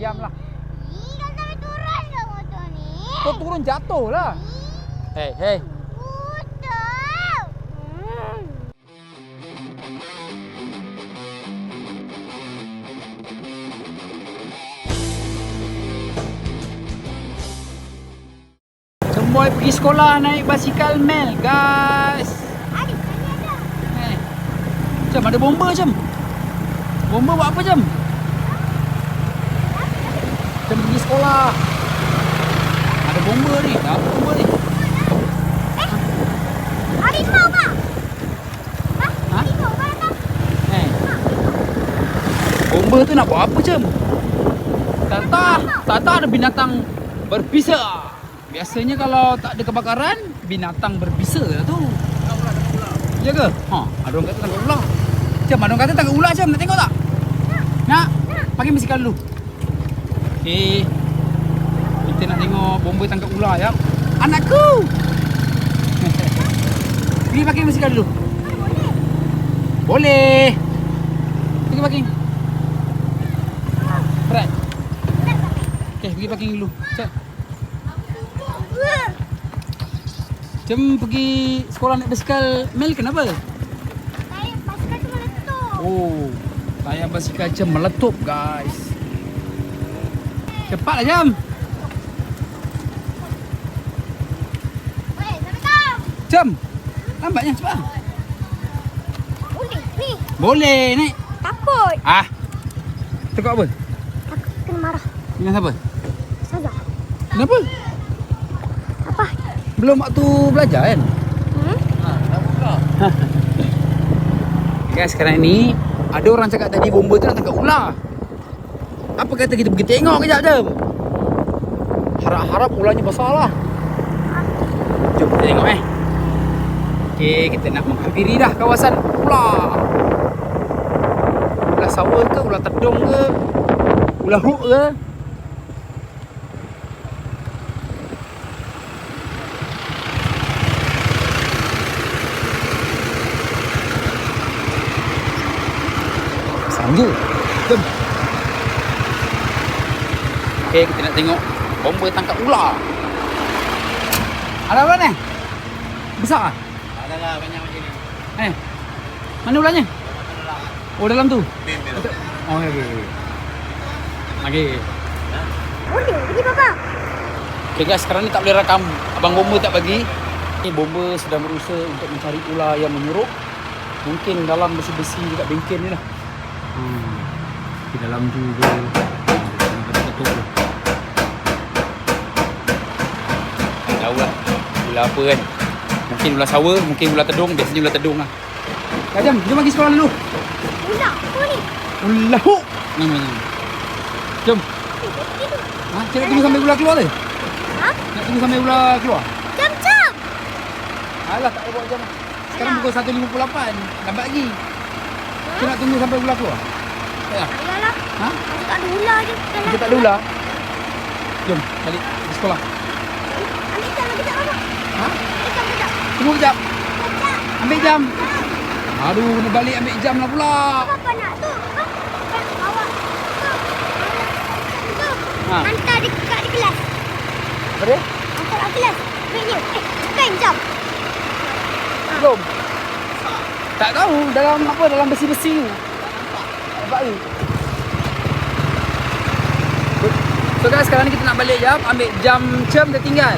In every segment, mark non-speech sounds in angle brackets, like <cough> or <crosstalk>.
Diamlah. Ih, kan sampai turun ke motor ni? Kau turun jatuh lah. Hei, hei. Hmm. Semua pergi sekolah naik basikal Mel, guys. Ada, tadi ada. Eh. Jam ada bomba jam. Bomba buat apa jam? Jam pergi sekolah. Ada bomba ni. Apa bomba ni? Harimau? Hah? Ha? Harimau? Eh. Bomba tu nak buat apa jam? Tak tahu. Tak tahu ada binatang berbisa. Biasanya kalau tak ada kebakaran, binatang berbisa lah tu. Ya ke? Ha, ada orang kata tangkap ular. Jam, ada orang kata tangkap ular jam. Nak tengok tak? Nak? Pakai basikal dulu. Okey. Kita nak tengok bomba tangkap ular ya. Anakku. <laughs> Pergi pakai basikal dulu. Boleh. Pergi parking. Berat. Okey, pergi parking dulu. Cek. Jom pergi sekolah naik basikal Mel kenapa? Saya. Oh, tayar basikal jam meletup guys. Cepatlah jam. Weh, sampai kau. Jam. Lambatnya cepat. Boleh, ni. Boleh naik. Takut. Ah. Tekuk apa? Takut kena marah. Dengan siapa? Saja. Kenapa? Apa? Belum waktu belajar kan? Hmm? <laughs> Guys, sekarang ni ada orang cakap tadi bomba tu nak tangkap ular. Apa kata kita pergi tengok kejap jam? Harap-harap ularnya besar lah. Jom kita tengok eh. Okey, kita nak menghampiri dah kawasan ular. Ular sawa ke, ular tedung ke, ular hook ke? Sangju. Jom. Okey, kita nak tengok bomba tangkap ular. Ada apa ni? Besar ah? Ada lah banyak macam ni. Eh. Mana ularnya? Oh, dalam tu. Oh, okey okey. Okey. Boleh, pergi papa. Okey guys, sekarang ni tak boleh rakam. Abang bomba tak bagi. Ni bomba sedang berusaha untuk mencari ular yang menyuruh. Mungkin dalam besi-besi dekat bengkel ni lah. Hmm. Di dalam tu. Tak tahu lah. Ular apa kan. Mungkin ular sawa, mungkin ular tedung. Biasanya ular tedung lah. Kak Jam, jom pergi sekolah dulu. Ular, apa ni? Ular. Ni, ni, ni. Jom. Ha, cik nak tunggu sampai ular keluar ke? Ha? Nak tunggu sampai ular keluar? Jam-jam. Alah, tak payah buat jam. Sekarang Alah. pukul 1.58. Lambat lagi. Kita nak tunggu sampai ular keluar? Tak payah. Ayalah. Ha? Masih tak ada ular je. Kita tak ada ular? Jom, balik ke sekolah. Ambil jam lagi tak apa? Ha? Tunggu kejap. Ambil jam. Aduh, kena balik ambil jam lah pula. Apa nak tu? Ha? Ha. Hantar dekat di kelas. Apa dia? Hantar kat kelas. Ambil dia. Eh, kan jam. Belum. Tak tahu dalam apa dalam besi-besi tu. Nampak tu. So guys, sekarang ni kita nak balik jam, ambil jam jam dah tinggal.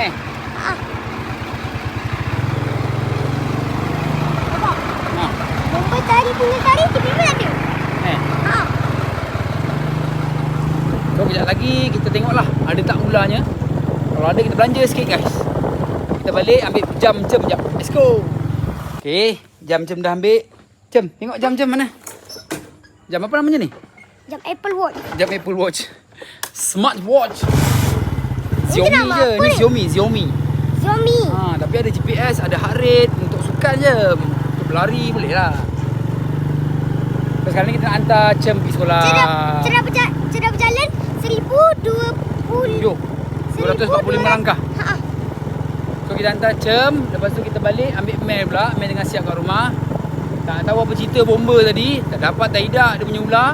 Eh, Ha. Apa? ha. Bomba tadi punya tadi tiba-tiba ada. Eh. Ha. So kejap lagi kita tengoklah ada tak ularnya. Kalau ada kita belanja sikit guys. Kita balik ambil jam-jam jap. Let's go. Okey, jam-jam dah ambil. Jam, tengok jam-jam mana? Jam apa namanya ni? Jam Apple Watch. Jam Apple Watch. Smart watch. Xiaomi je. ni? Xiaomi, Xiaomi. Xiaomi. Ha, tapi ada GPS, ada heart rate untuk sukan je. Untuk berlari boleh lah. So, sekarang ni kita nak hantar Cem pergi sekolah. Cerah, cerah, berja- cerah berjalan 1020. Yo, 245 langkah. Ha. So kita hantar Cem Lepas tu kita balik ambil Mel pula Mel dengan siap kat rumah Tak tahu apa cerita bomba tadi Tak dapat tak hidak dia punya ular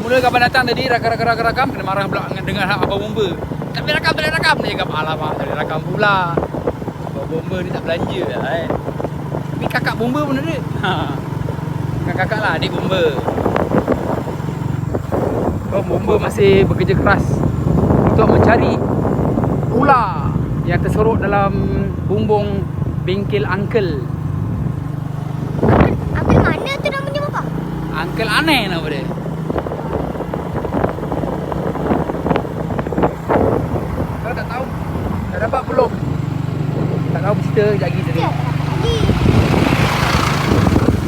Mula kapan datang tadi rakam-rakam-rakam kena marah pula dengan, dengan abang bomba. Tak boleh rakam, tak boleh rakam. Dia cakap, alamak, tak boleh rakam pula. Abang bomba ni tak belanja lah eh. Tapi kakak bomba pun ada. Ha. <laughs> Kakak-kakak lah, adik bomba. Oh, bomba masih bekerja keras untuk mencari ular yang tersorok dalam bumbung bengkel uncle. Ambil mana tu namanya bapa? Uncle aneh nama dia. Kau tak tahu? Dah dapat belum? Tak tahu cerita sekejap lagi tadi. Ya, tadi.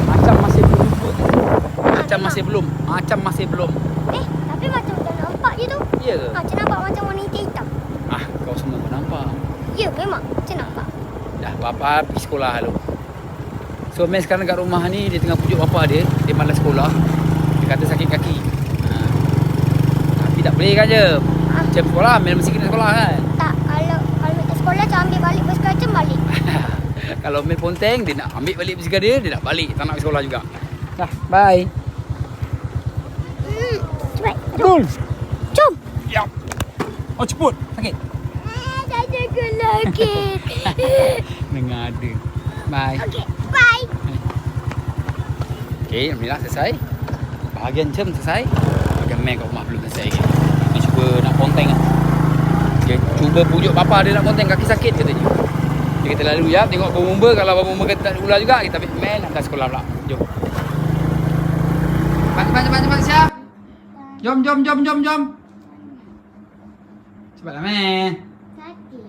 Macam masih belum jumpa. Macam masih belum. Macam masih belum. Eh, tapi macam dah nampak je tu. Ya ke? Macam nampak macam warna hitam-hitam. Ah, kau semua pun nampak. Ya, memang. Macam nampak. Dah bapa pergi sekolah dulu. So Mel sekarang kat rumah ni dia tengah pujuk bapa dia, dia malas sekolah. Dia kata sakit kaki. Ha. Tapi tak boleh kan je. Macam sekolah, Mel mesti kena sekolah kan. Tak, kalau kalau nak sekolah tu ambil balik basikal tu balik. <laughs> Kalau Mel ponteng, dia nak ambil balik basikal dia, dia nak balik. Tak nak sekolah juga. Dah, bye. Cepat. Abdul. Jom. Ya. Oh, ceput. Sakit. Ah, tak jaga lagi. <laughs> Dengar ada. Bye. Okey, bye. Okey, Alhamdulillah selesai. Bahagian jam selesai. Bahagian Mel kat rumah belum selesai lagi. Dia cuba nak ponteng lah. Dia cuba pujuk bapa dia nak ponteng. Kaki sakit katanya. Dia kata lalu ya, tengok bomba kalau bomba kata tak ada ular juga. Kita ambil nak ke sekolah pula. Jom. Cepat, cepat, cepat, cepat. Siap. Jom, jom, jom, jom, jom. Cepatlah Mel. Sakit.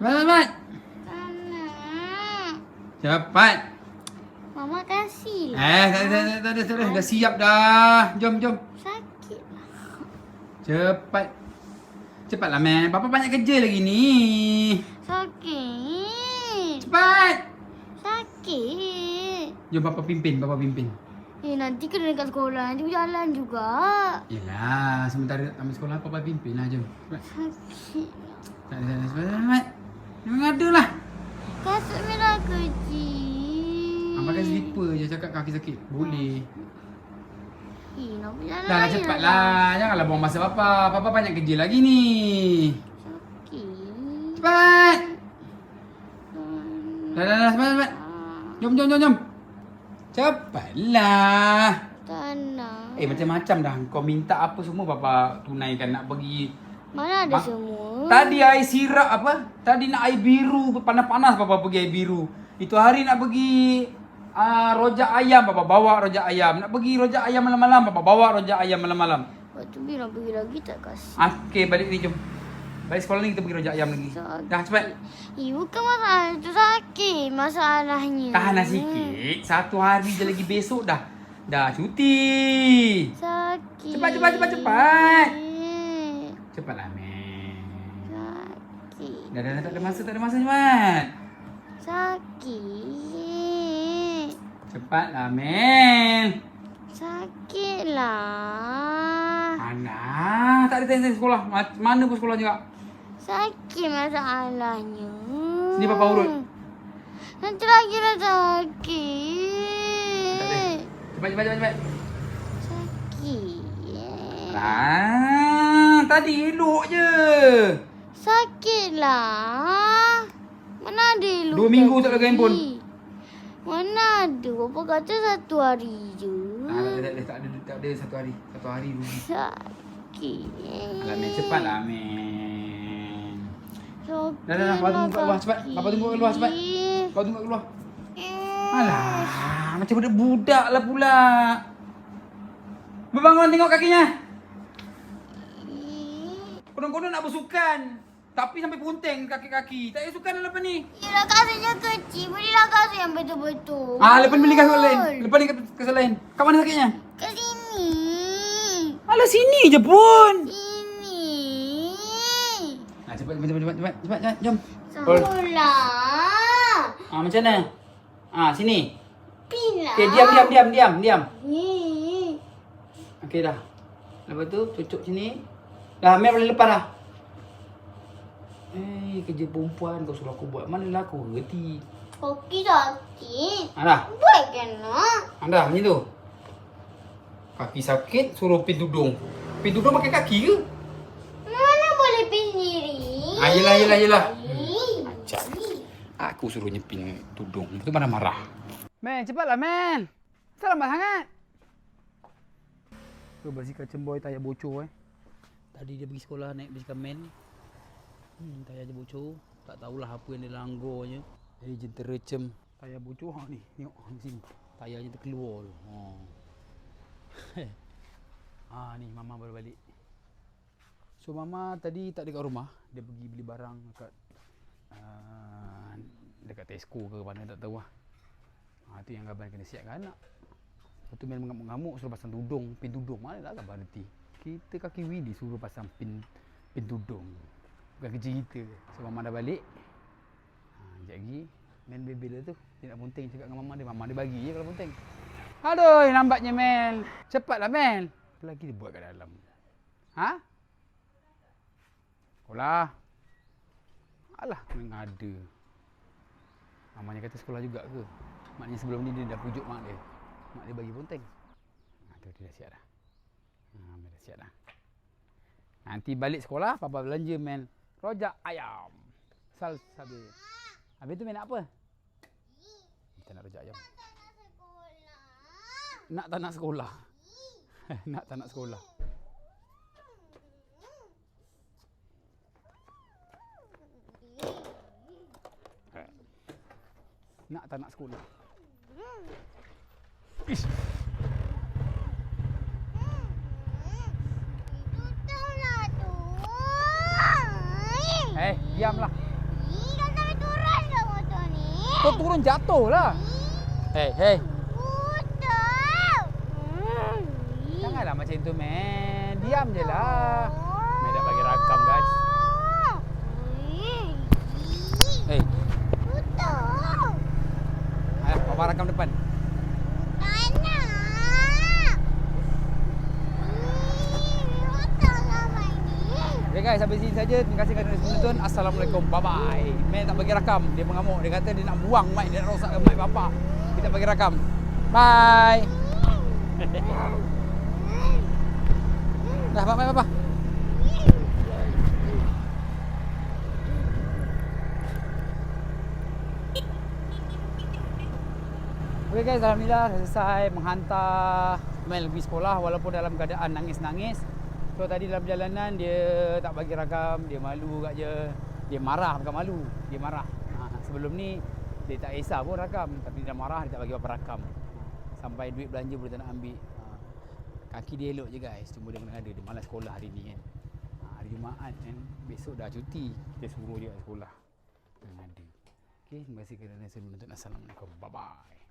Cepat, cepat, cepat. Mama. Cepat. Mama kasih lah. Eh, tak ada, tak ada, tak ada, tak ada. Dah siap dah. Jom, jom. Sakit. Cepat. Cepatlah, man. Papa banyak kerja lagi ni. Sakit. Cepat. Sakit. Jom Papa pimpin, Papa pimpin. Eh, nanti kena dekat sekolah. Nanti berjalan juga. Yelah, sementara ambil sekolah, Papa pimpin lah. Jom. Sakit. Tak ada. Cepat, cepat. Memang ada lah. Kasut merah kecil. Ah, pakai slipper je cakap kaki sakit. Boleh. Eh, nak berjalan Dah lah, lagi cepat dah. lah. Janganlah buang masa Papa. Papa banyak kerja lagi ni. Cepat. Hmm. Dah, dah, dah. Cepat, cepat. Jom, jom, jom, jom. Cepatlah. Tanah. Eh macam-macam dah Kau minta apa semua Papa tunaikan Nak pergi Mana ada Ma- semua? Tadi air sirap apa Tadi nak air biru Panas-panas Papa pergi air biru Itu hari nak pergi uh, Rojak ayam Papa bawa rojak ayam Nak pergi rojak ayam malam-malam Papa bawa rojak ayam malam-malam Waktu bilang pergi lagi tak kasih. Okay balik ni jom Balik sekolah ni kita pergi rojak ayam lagi Sakit. Dah cepat Eh, bukan masalah itu sakit masalahnya. Tahan lah sikit Satu hari je lagi besok dah Dah cuti Sakit. Cepat, cepat, cepat, cepat. Cepatlah men Sakit. Dah, dah, dah tak ada masa, tak ada masa cepat Sakit. Cepatlah men Sakit lah. Anak, tak ada time sekolah. Ma- Mana pun sekolah juga. Sakit masalahnya. Sini Papa urut. Nanti lagi dah sakit. Tak ada. Cepat, cepat, cepat, cepat. Sakit. Ah, tadi elok je. Sakit lah. Mana ada elok Dua minggu tak pegang handphone. Mana ada. Bapa kata satu hari je. Ah, tak ada, tak ada, tak ada, tak ada satu hari. Satu hari dulu. Sakit. Alah men, cepatlah men. Sakit. Dah, dah, dah. Papa tunggu kat luar, cepat. Papa tunggu kat luar, cepat. Kau tunggu kat luar. Alah, macam budak-budak lah pula. Berbangun tengok kakinya. Konon-konon nak bersukan. Tapi sampai punteng kaki-kaki. Tak payah sukan dalam apa ni. Yelah kasutnya kecil. Belilah kasut yang betul-betul. Ah, lepas ni beli kasut lain. Lepas ni kasut lain. Kat mana sakitnya? Ke sini. Alah sini je pun. Sini. Ah, cepat, cepat, cepat, cepat, cepat, cepat, cepat, jom. Sekolah. Ah, macam mana? Ah, sini. Pila. Okay, diam, diam, diam, diam, diam. Ni. Okey dah. Lepas tu, cucuk sini. Dah, Mel boleh lepas dah. Eh, kerja perempuan kau suruh aku buat. Mana lah aku reti. Koki sakit. Ah, dah. Buat kena. Ah, dah, macam tu. Kaki sakit suruh pin tudung. Pin tudung pakai kaki ke? Mana boleh pergi sendiri? Ah, yelah, yelah, yelah. Ih. Acak. Aku suruh nyepin tudung. Itu marah-marah. Men, cepatlah, men. Kenapa lambat sangat? Tu basikal cemboy tayar bocor eh. Tadi dia pergi sekolah naik basikal men. Hmm, tayar dia bocor. Tak tahulah apa yang dia langgarnya. Jadi jentera cem tayar bocor ha ni. Tengok ha, di sini. Tayarnya terkeluar tu. Ha. <laughs> ah ni mama baru balik. So mama tadi tak dekat rumah, dia pergi beli barang dekat uh, dekat Tesco ke mana tak tahu lah. Ha, tu yang Gaban kena siapkan anak. Lepas tu main mengamuk-ngamuk suruh pasang tudung, pin tudung. Mana lah Gaban reti. Kita kaki Willy suruh pasang pin pin tudung. Bukan kerja kita. So mama dah balik. Ha, sekejap lagi main bebel lah tu. Dia nak bunting cakap dengan mama dia. Mama dia bagi je kalau bunting. Aduh, lambatnya Mel. Cepatlah Mel. Apa lagi dia buat kat dalam? Ha? Sekolah. Alah, kena ada. Mamanya kata sekolah juga ke? Maknanya sebelum ni dia dah pujuk mak dia. Mak dia bagi ponteng. Ha, tu dia dah siap dah. Ha, dia dah siap dah. Nanti balik sekolah, papa belanja men rojak ayam. Sal sabi. Habis tu main nak apa? Kita nak rojak ayam. Nak tak nak sekolah? nak tak nak sekolah? <laughs> Nak tak nak sekolah? Ish. Eh, diamlah. Ih, kau sampai turun ke motor ni? Kau turun jatuh lah. Hei, hei. Tutup. Hmm. Janganlah macam tu, man. Diam je lah. Man dah bagi rakam, guys. Hei, Tutup. Papa rakam depan. Okay guys, sampai sini saja. Terima kasih kerana menonton. Assalamualaikum. Bye-bye. Man tak bagi rakam. Dia mengamuk. Dia kata dia nak buang mic. Dia nak rosakkan mic bapa. Kita bagi rakam. Bye. <laughs> Dah, bye-bye, bye-bye. Okay guys, Alhamdulillah selesai menghantar Mel pergi sekolah walaupun dalam keadaan nangis-nangis. So tadi dalam perjalanan dia tak bagi rakam, dia malu kat je. Dia marah bukan malu, dia marah. Ha, sebelum ni dia tak kisah pun rakam tapi dia dah marah dia tak bagi apa rakam. Sampai duit belanja pun dia tak nak ambil. Ha, kaki dia elok je guys, cuma dia kena ada dia malas sekolah hari ni kan. Ha, hari Jumaat kan, besok dah cuti. Kita suruh dia sekolah. Kena ada. Okay, terima kasih kerana saya menonton. Assalamualaikum. Bye-bye.